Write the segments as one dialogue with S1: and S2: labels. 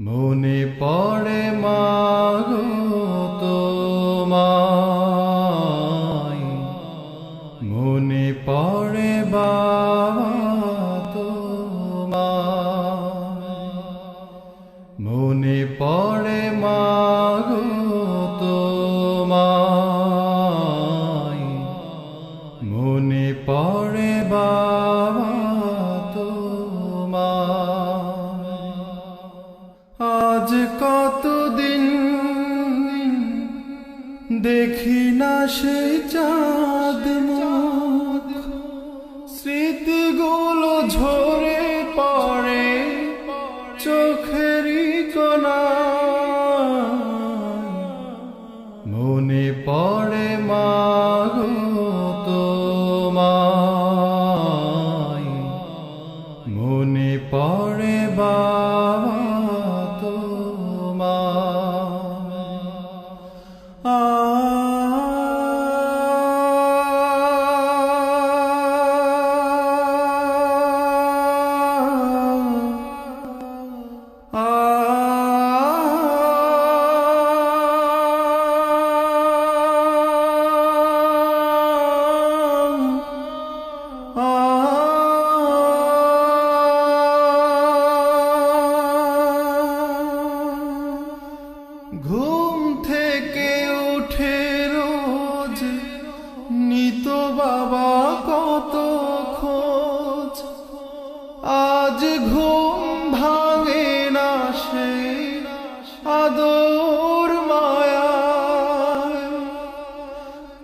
S1: মনে পড়ে মাগো তোমায়। মনে পড়ে বাবা দেখি না সেই চাঁদ।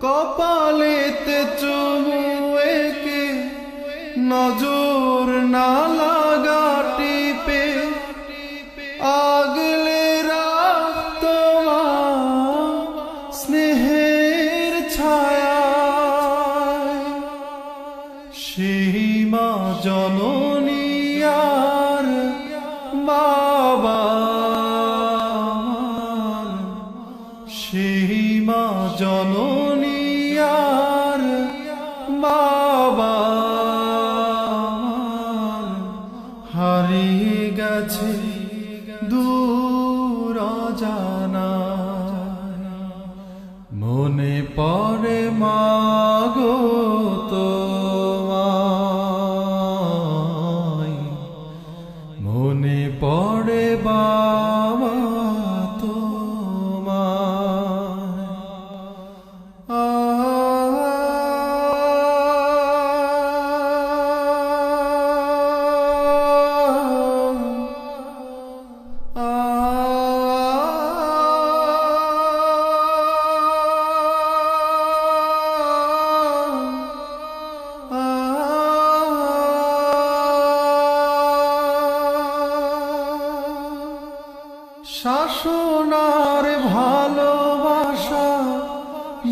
S1: কপালেতে চুমু একে নজর না বাবা। গেছে দূর জানা মনে পড়ে মাগো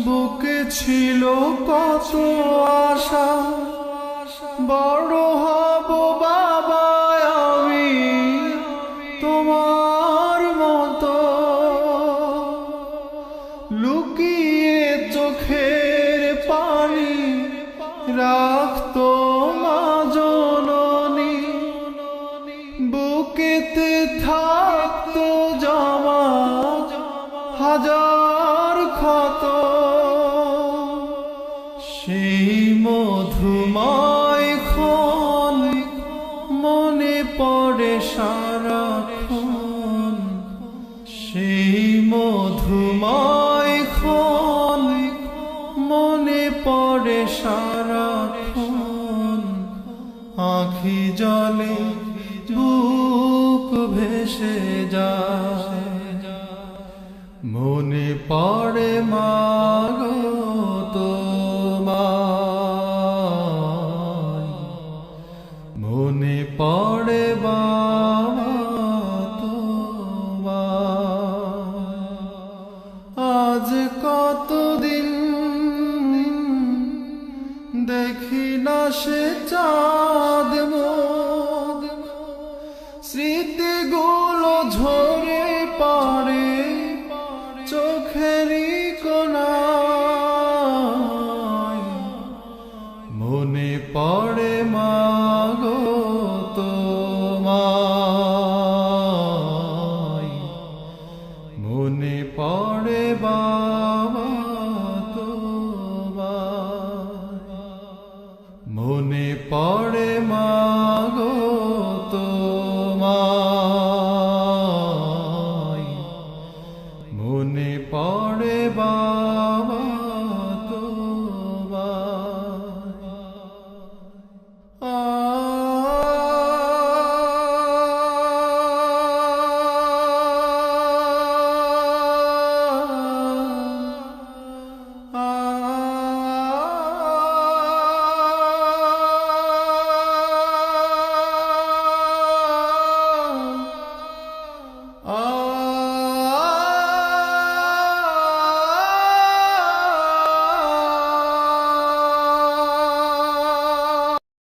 S1: বুকে ছিল কত আশা। বড় হব বাবা আমি তোমার সেই মধুময় ক্ষণ মনে পড়ে সারাক্ষণ। সেই মধুময় ক্ষণ মনে পড়ে সারাক্ষণ। আখি জলে বুক ভেসে যায়। মনে পড়ে মাগো মনে পড়ে বা আজ কতদিন দেখি না সে চাঁদ স্মৃতিগুলো ঝরে পারে চোখেরি go